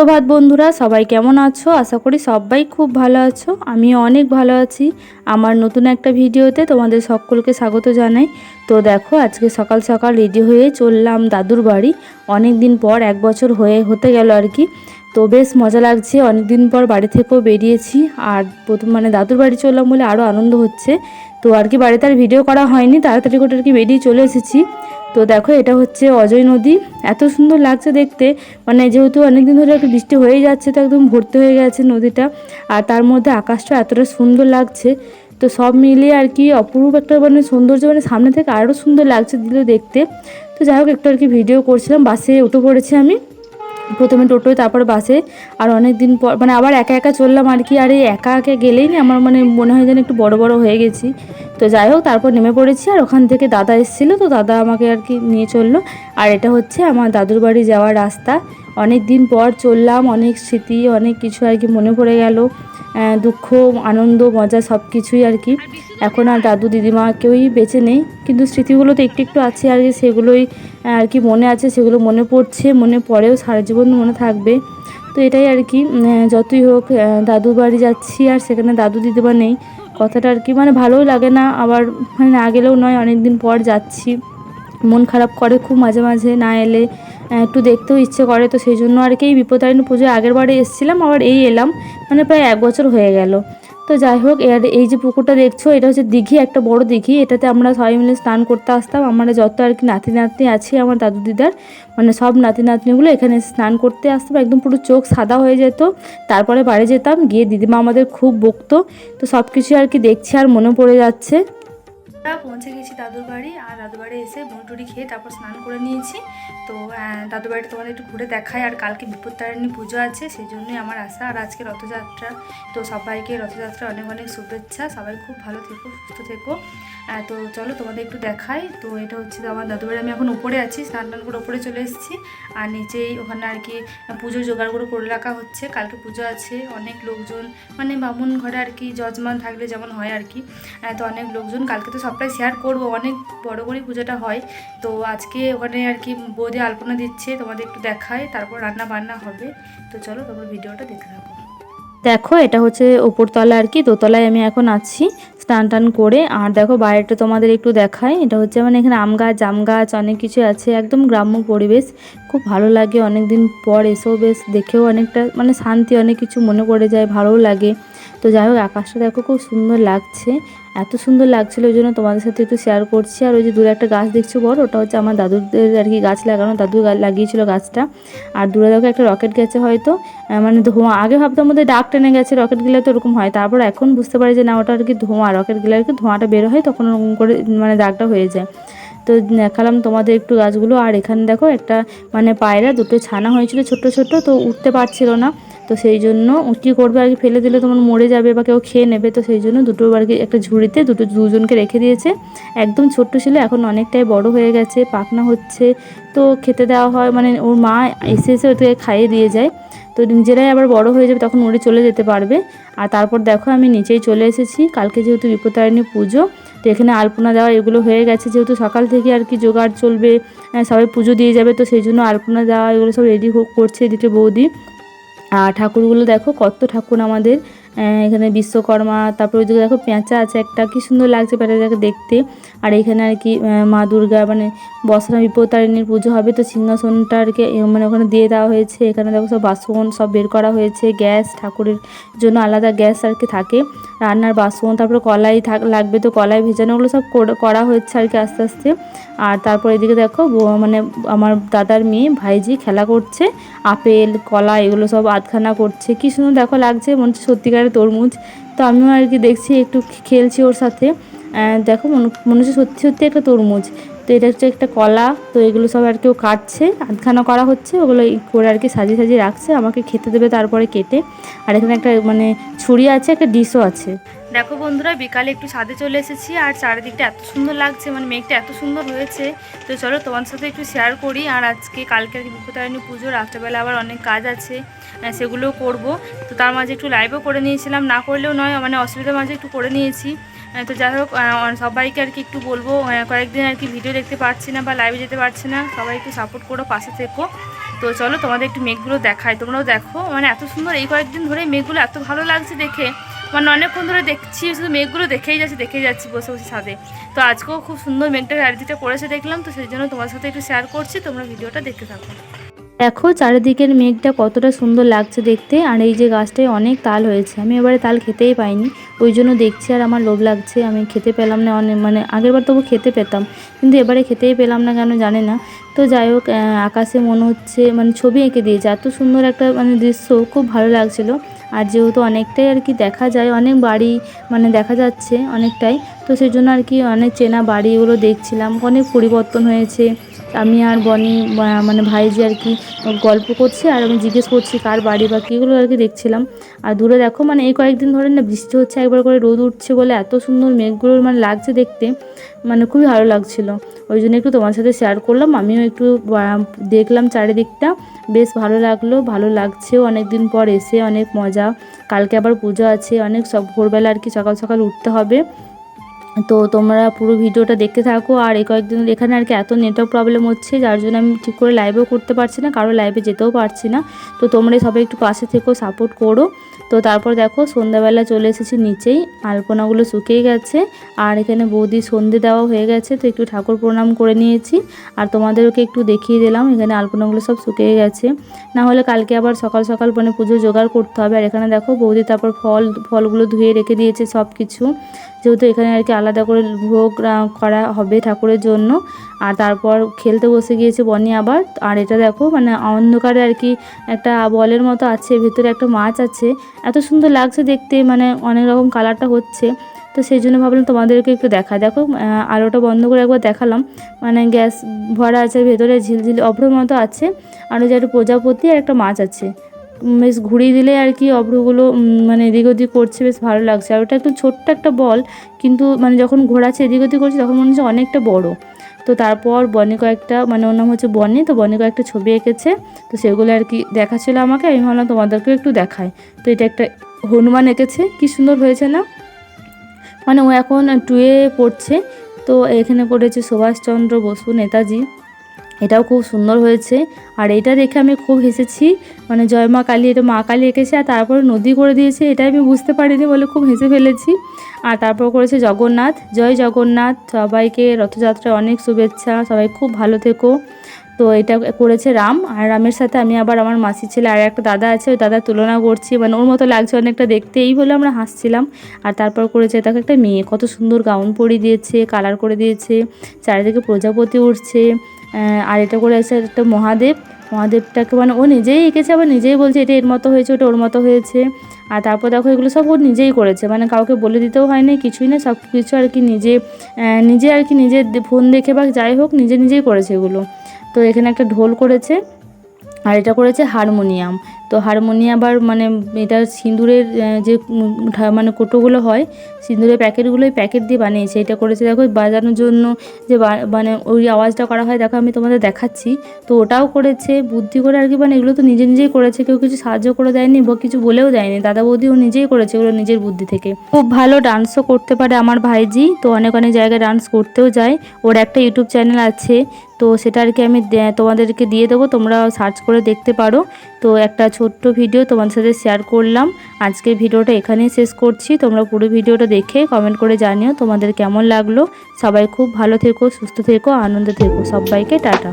সুপ্রভাত বন্ধুরা, সবাই কেমন আছো? আশা করি সবাই খুব ভালো আছো। আমি অনেক ভালো আছি। আমার নতুন একটা ভিডিওতে তোমাদের সকলকে স্বাগত জানাই। তো দেখো, আজকে সকাল সকাল রেডি হয়ে চললাম দাদুর বাড়ি। অনেক দিন পর, এক বছর হয়ে হতে গেল আর কি। তো বেশ মজা লাগছে। অনেক দিন পর বাড়ি থেকেও বেরিয়েছি। আর প্রথম মানে দাদুর বাড়ি চললাম বলে আরও আনন্দ হচ্ছে। তো আর কি বাড়িতে আর ভিডিও করা হয়নি। তাড়াতাড়ি করে আর কি বেরিয়ে চলে এসেছি। তো দেখো, এটা হচ্ছে অজয় নদী। এত সুন্দর লাগছে দেখতে। মানে যেহেতু অনেকদিন ধরে একটু বৃষ্টি হয়ে যাচ্ছে, তো একদম ভর্তি হয়ে গেছে নদীটা। আর তার মধ্যে আকাশটা এতটা সুন্দর লাগছে। তো সব মিলিয়ে আর কি অপরূপ একটা মানে সৌন্দর্য মানে সামনে থেকে আরও সুন্দর লাগছে দিল দেখতে। তো যাই হোক, একটু আর কি ভিডিও করছিলাম, বাসে উঠে পড়েছি আমি। প্রথমে টোটোয়, তারপর বাসে। আর অনেক দিন পর মানে আবার একা একা চললাম আর কি। আর এই একা একা গেলেই না আমার মানে মনে হয় যেন একটু বড় বড় হয়ে গেছি। তো যাই হোক, তারপর নেমে পড়েছি আর ওখান থেকে দাদা এসেছিল। তো দাদা আমাকে আর কি নিয়ে চলল। আর এটা হচ্ছে আমার দাদুর বাড়ি যাওয়ার রাস্তা। অনেক দিন পর চললাম, অনেক স্মৃতি, অনেক কিছু আর কি মনে পড়ে গেল। দুঃখ, আনন্দ, মজা সব কিছুই আর কি। এখন আর দাদু দিদিমা কেউই বেঁচে নেই। কিন্তু স্মৃতিগুলো তো একটু একটু আছে আর কি, সেগুলোই আর কি মনে আছে, সেগুলো মনে পড়ছে, মনে পড়েও সারা জীবন মনে থাকবে। তো এটাই আর কি যতই হোক দাদুর বাড়ি যাচ্ছি আর সেখানে দাদু দিদিমা নেই। কথাটা আর কি মানে ভালোও লাগে না, আবার মানে না গেলেও নয় অনেক দিন পর যাচ্ছি। মন খারাপ করে খুব মাঝে মাঝে না এলে একটু দেখতেও ইচ্ছে করে, তো সেই জন্য আর কি এই বিপদারিণী পুজোয় আগের বারে এসেছিলাম, আবার এই এলাম। মানে প্রায় এক বছর হয়ে গেল। তো যাই হোক, এর এই যে পুকুরটা দেখছ, এটা হচ্ছে দিঘি, একটা বড় দিঘি। এটাতে আমরা সবাই মিলে স্নান করতে আসতাম। আমরা যত আর কি নাতি নাতনি আছি, আমার দাদু দিদার মানে সব নাতি নাতনিগুলো এখানে স্নান করতে আসতাম। একদম পুরো চোখ সাদা হয়ে যেত। তারপরে বাড়ি যেতাম, গিয়ে দিদিমা আমাদের খুব বকতো। তো সব কিছু আর কি দেখছি, আর মনে পড়ে যাচ্ছে। পৌঁছে গেছি দাদুর বাড়ি আর দাদুর বাড়ি এসে মুড়ি খেয়ে তারপর স্নান করে নিয়েছি। তো আহ, দাদুর বাড়িটা তোমাদের একটু ঘুরে দেখায় আর কালকে বিপত্তারিণী পুজো আছে সেই জন্যই আমার আশা। আর আজকে রথযাত্রা তো সবাইকে রথযাত্রা অনেক অনেক শুভেচ্ছা। সবাই খুব ভালো থেকো সুস্থ থেকো। তো চলো তোমাদের একটু দেখাই। তো এটা হচ্ছে আমার দাদুর বাড়ি। আমি এখন উপরে আছি স্নান টান করে উপরে চলে এসেছি। আর নিচেই ওখানে আর কি পুজোর জোগাড়গুলো করে রাখা হচ্ছে। কালকে পুজো আছে অনেক লোকজন মানে বামুন ঘরে আর কি যজমান থাকলে যেমন হয় আর কি। তো অনেক লোকজন কালকে তো সবটাই শেয়ার করব। অনেক বড় করেই পুজোটা হয়। তো আজকে ওখানে আর কি বৌদি আলপনা দিচ্ছে, তোমাদের একটু দেখায়, তারপর রান্না বান্না হবে। তো চলো তোমরা ভিডিওটা দেখতে থাকো দেখো, এটা হচ্ছে ওপরতলা আর কি, দোতলায় আমি এখন আছি, স্নান টান করে। আর দেখো, বাইরেটা তোমাদের একটু দেখাই, এটা হচ্ছে মানে এখানে আম গাছ, জাম গাছ, অনেক কিছু আছে, একদম গ্রাম্য পরিবেশ। খুব ভালো লাগে অনেক দিন পর এসেও বেশ দেখেও অনেকটা মানে শান্তি, অনেক কিছু মনে পড়ে যায়, ভালোও লাগে। তো যাই হোক, আকাশটা দেখো, খুব সুন্দর লাগছে। এত সুন্দর লাগছিল, ওই জন্য তোমাদের সাথে একটু শেয়ার করছি। আর ওই যে দূরে একটা গাছ দেখছ বড়? ওটা হচ্ছে আমার দাদুদের আর কি গাছ লাগানো। দাদু লাগিয়েছিল গাছটা। আর দূরে দেখো একটা রকেট গেছে হয়তো। মানে ধোঁয়া। আগে ভাবতাম মধ্যে ডাক টেনে গেছে রকেট গেলে তো ওরকম হয়। তারপর এখন বুঝতে পারি যে না, ওটা আর কি ধোঁয়া। রকেট গেলে আর কি ধোঁয়াটা বের হয়, তখন ওরকম করে মানে দাগটা হয়ে যায়। তো দেখালাম তোমাদের একটু গাছগুলো। আর এখানে দেখো একটা মানে পায়রা, দুটো ছানা হয়েছিল ছোট্ট ছোট্ট, তো উঠতে পারছিল না। তো সেই জন্য কী করবে আর কি? ফেলে দিলে তোমার মরে যাবে বা কেউ খেয়ে নেবে তো সেই জন্য দুটো আর কি একটা ঝুড়িতে দুটো দুজনকে রেখে দিয়েছে। একদম ছোট্ট ছিল এখন অনেকটাই বড় হয়ে গেছে পাখনা হচ্ছে তো খেতে দেওয়া হয় মানে ওর মা এসে এসে ওদেরকে খাইয়ে দিয়ে যায়। তো নিজেরাই আবার বড় হয়ে যাবে তখন উড়ে চলে যেতে পারবে। আর তারপর দেখো আমি নিচেই চলে এসেছি কালকে যেহেতু বিপত্তারিণী পুজো তো এখানে আলপনা দেওয়া এগুলো হয়ে গেছে যেহেতু সকাল থেকে আর কি জোগাড় চলবে আহ, সবাই পুজো দিয়ে যাবে তো সেই জন্য আলপনা দেওয়া এগুলো সব রেডি করছে এদিকে বৌদি। ঠাকুরগুলো দেখো, কত ঠাকুর আমাদের এখানে বিশ্বকর্মা, তারপর ওইদিকে দেখো পেঁচা আছে একটা, কি সুন্দর লাগছে পেঁচাটাকে দেখতে। আর এখানে আর কি মা দুর্গা মানে বসরা বিপত্তারিণীর পুজো হবে, তো সিংহাসনটা আর কি মানে ওখানে দিয়ে দেওয়া হয়েছে। এখানে দেখো সব বাসন সব বের করা হয়েছে, গ্যাস, ঠাকুরের জন্য আলাদা গ্যাস আর কি থাকে। রান্নার বাসন, তারপরে কলাই থাক, লাগবে তো কলাই ভেজানোগুলো সব করা হয়েছে আর কি আস্তে আস্তে। আর তারপর এদিকে দেখো মানে আমার দাদার মেয়ে ভাইজি খেলা করছে, আপেল, কলা, এগুলো সব আধখানা করছে। কী সুন্দর দেখো লাগছে, মনে হচ্ছে সত্যিকারের তরমুজ। তো আমিও আর কি দেখছি, একটু খেলছি ওর সাথে। দেখো মনে- মনে হচ্ছে সত্যি সত্যি একটা তরমুজ। তো এটা হচ্ছে একটা কলা, তো এগুলো সব আর কেউ কাটছে, আধখানা করা হচ্ছে, ওগুলো করে আর কি সাজিয়ে সাজিয়ে রাখছে, আমাকে খেতে দেবে তারপরে কেটে। আর এখানে একটা মানে ছুরি আছে, একটা ডিশও আছে। দেখো বন্ধুরা, বিকালে একটু ছাদে চলে এসেছি, আর চারিদিকটা এত সুন্দর লাগছে মানে মেঘটা এত সুন্দর হয়েছে। তো চলো তোমার সাথে একটু শেয়ার করি, আর আজকে কালকে আর কি বিপত্তারিণী পুজো, রাত্রেবেলা আবার অনেক কাজ আছে সেগুলোও করব। তো তার মাঝে একটু লাইভও করে নিয়েছিলাম, না করলেও নয় মানে অসুবিধার মাঝে একটু করে নিয়েছি। তো যাই হোক সবাইকে আর কি একটু বলব কয়েকদিন আর কি ভিডিও দেখতে পাচ্ছি না বা লাইভে যেতে পারছি না। সবাই একটু সাপোর্ট করো, পাশে থেকো। তো চলো, তোমাদের একটু মেঘগুলো দেখায় তোমরাও দেখো মানে এত সুন্দর এই কয়েকদিন ধরে মেঘগুলো এত ভালো লাগছে দেখে। মানে অনেকক্ষণ ধরে দেখছি, শুধু মেঘগুলো দেখেই যাচ্ছি দেখেই যাচ্ছি বসে বসে ছাদে। তো আজকেও খুব সুন্দর মেঘটা চারিদিকটা করেছে দেখলাম, তো সেই জন্য তোমার সাথে একটু শেয়ার করছি। তোমরা ভিডিওটা দেখতে থাকো। দেখো চারিদিকের মেঘটা কতটা সুন্দর লাগছে দেখতে, আর এই যে গাছটায় অনেক তাল হয়েছে। আমি এবারে তাল খেতেই পাইনি, ওই জন্য দেখছি আর আমার লোভ লাগছে, আমি খেতে পেলাম না অনেক মানে আগেরবার তবু খেতে পেতাম, কিন্তু এবারে খেতেই পেলাম না কেন জানে না। তো যাই হোক আকাশে মনে হচ্ছে মানে ছবি এঁকে দিয়েছে, এত সুন্দর একটা মানে দৃশ্য, খুব ভালো লাগছিল। আর যেহেতু অনেকটাই আর কি দেখা যায়, অনেক বাড়ি মানে দেখা যাচ্ছে অনেকটাই, তো সেই জন্য আর কি অনেক চেনা বাড়িগুলো দেখছিলাম, অনেক পরিবর্তন হয়েছে। আমি আর বনি মানে ভাইজি আর কি গল্প করছে আর আমি জিজ্ঞেস করছি কার বাড়ি বা কীগুলো আর কি দেখছিলাম। আর দূরে দেখো মানে এই কয়েকদিন ধরে না বৃষ্টি হচ্ছে, একবার করে রোদ উঠছে বলে এত সুন্দর মেঘগুলো মানে লাগছে দেখতে মানে খুবই ভালো লাগছিল। ওই জন্য একটু তোমার সাথে শেয়ার করলাম, আমিও একটু দেখলাম চারিদিকটা, বেশ ভালো লাগল, ভালো লাগছেও অনেক দিন পর এসে অনেক মজা, কালকে আবার পুজো আছে, অনেক সব ভোরবেলা আর কি সকাল সকাল উঠতে হবে। তো তোমরা পুরো ভিডিওটা দেখতে থাকো আর এই কয়েকদিন এখানে আর কি এত নেটওয়ার্ক প্রবলেম হচ্ছে, যার জন্য আমি ঠিক করে লাইভেও করতে পারছি না, কারও লাইভে যেতেও পারছি না। তো তোমরা সবাই একটু পাশে থেকেও সাপোর্ট করো। তো তারপর দেখো সন্ধ্যাবেলা চলে এসেছি নিচেই, আলপনাগুলো শুকিয়ে গেছে আর এখানে বৌদি সন্ধে দেওয়া হয়ে গেছে, তো একটু ঠাকুর প্রণাম করে নিয়েছি। আর তোমাদেরকে একটু দেখিয়ে দিলাম, এখানে আলপনাগুলো সব শুকিয়ে গেছে। না হলে কালকে আবার সকাল সকাল মানে পুজো জোগাড় করতে হবে। আর এখানে দেখো বৌদি তারপর ফল, ফলগুলো ধুয়ে রেখে দিয়েছে সব কিছু যেহেতু এখানে আর কি আলাদা করে ভোগ করা হবে ঠাকুরের জন্য। আর তারপর খেলতে বসে গিয়েছে বনি আবার। আর এটা দেখো মানে অন্ধকারে আর কি একটা বলের মতো আছে, ভেতরে একটা মাছ আছে। এত সুন্দর লাগছে দেখতে মানে অনেক রকম কালারটা হচ্ছে। তো সেই জন্য ভাবলাম তোমাদেরকে একটু দেখা দেখো আলোটা বন্ধ করে একবার দেখালাম। মানে গ্যাস ভরা আছে, ভেতরে ঝিলঝিল অভ্র মতো আছে। আর ওই যে একটা প্রজাপতি আর একটা মাছ আছে। বেশ ঘুরিয়ে দিলে আর কি অভ্রগুলো মানে এদিক ওদিক করছে, বেশ ভালো লাগছে। আর ওটা একটু ছোট্ট একটা বল, কিন্তু মানে যখন ঘোরাচ্ছে, এদিক ওদিক করছে, তখন মনে হচ্ছে অনেকটা বড়। তো তারপর বনি কয়েকটা মানে ওর নাম হচ্ছে বনি, তো বনি কয়েকটা ছবি এঁকেছে। তো সেগুলো আর কি দেখাচ্ছিল আমাকে, আমি ভাবলাম তোমাদেরকেও একটু দেখাই। তো এটা একটা হনুমান এঁকেছে, কি সুন্দর হয়েছে না? মানে ও এখন টুয়ে পড়ছে। তো এখানে পড়েছে সুভাষচন্দ্র বসু নেতাজি। এটাও খুব সুন্দর হয়েছে। আর এটা দেখে আমি খুব হেসেছি। মানে জয় মা কালী, এটা মা কালী এঁকেছে আর তারপরে নদী করে দিয়েছে, এটা আমি বুঝতে পারিনি বলে খুব হেসে ফেলেছি। আর তারপর করেছে জগন্নাথ। জয় জগন্নাথ। সবাইকে রথযাত্রায় অনেক শুভেচ্ছা। সবাই খুব ভালো থেকো। তো এটা করেছে রাম। আর রামের সাথে আমি আবার আমার মাসির ছেলে আর একটা দাদা আছে, ওই দাদার তুলনা করছি। মানে ওর মতো লাগছে অনেকটা দেখতে। এই বলে আমরা হাসছিলাম। আর তারপর করেছে তাকে একটা মেয়ে। কত সুন্দর গাউন পরিয়ে দিয়েছে, কালার করে দিয়েছে। চারিদিকে প্রজাপতি উঠছে। আর এটা করে আছে একটা মহাদেব। মহাদেবটাকে মানে ও নিজেই এঁকেছে, আবার নিজেই বলছে, এটা এর মতো হয়েছে, ওটা ওর মতো হয়েছে। আর তারপর দেখো এগুলো সব ও নিজেই করেছে। মানে কাউকে বলে দিতেও হয় না কিছুই না সব কিছু আর কি নিজে নিজে আর কি নিজের ফোন দেখে বা যাই হোক, নিজে নিজেই করেছে এগুলো। তো এখানে একটা ঢোল করেছে, আর এটা করেছে হারমোনিয়াম। তো হারমোনিয়াম আবার মানে এটা সিঁদুরের যে মানে কোটোগুলো হয়, সিঁদুরের প্যাকেটগুলো ওই প্যাকেট দিয়ে বানিয়েছে। এটা করেছে দেখো বাজানোর জন্য যে মানে ওই আওয়াজটা করা হয়, দেখো আমি তোমাদের দেখাচ্ছি। তো ওটাও করেছে, বুদ্ধি করে আর কি মানে এগুলো তো নিজে নিজেই করেছে, কেউ কিছু সাহায্য করে দেয়নি বা কিছু বলেও দেয়নি। দাদা বৌদি ও নিজেই করেছে ওগুলো নিজের বুদ্ধি থেকে। খুব ভালো ডান্সও করতে পারে আমার ভাইজি, তো অনেক অনেক জায়গায় ডান্স করতেও যায়। ওর একটা ইউটিউব চ্যানেল আছে, তো সেটা আর কি আমি তোমাদেরকে দিয়ে দেবো, তোমরা সার্চ করে দেখতে পারো। তো একটা ছোট্ট ভিডিও তোমাদের সাথে শেয়ার করলাম। আজকের ভিডিওটা এখানেই শেষ করছি। তোমরা পুরো ভিডিওটা দেখে কমেন্ট করে জানিও তোমাদের কেমন লাগল। সবাই খুব ভালো থেকো, সুস্থ থেকো, আনন্দ থেকো। সবাইকে টাটা।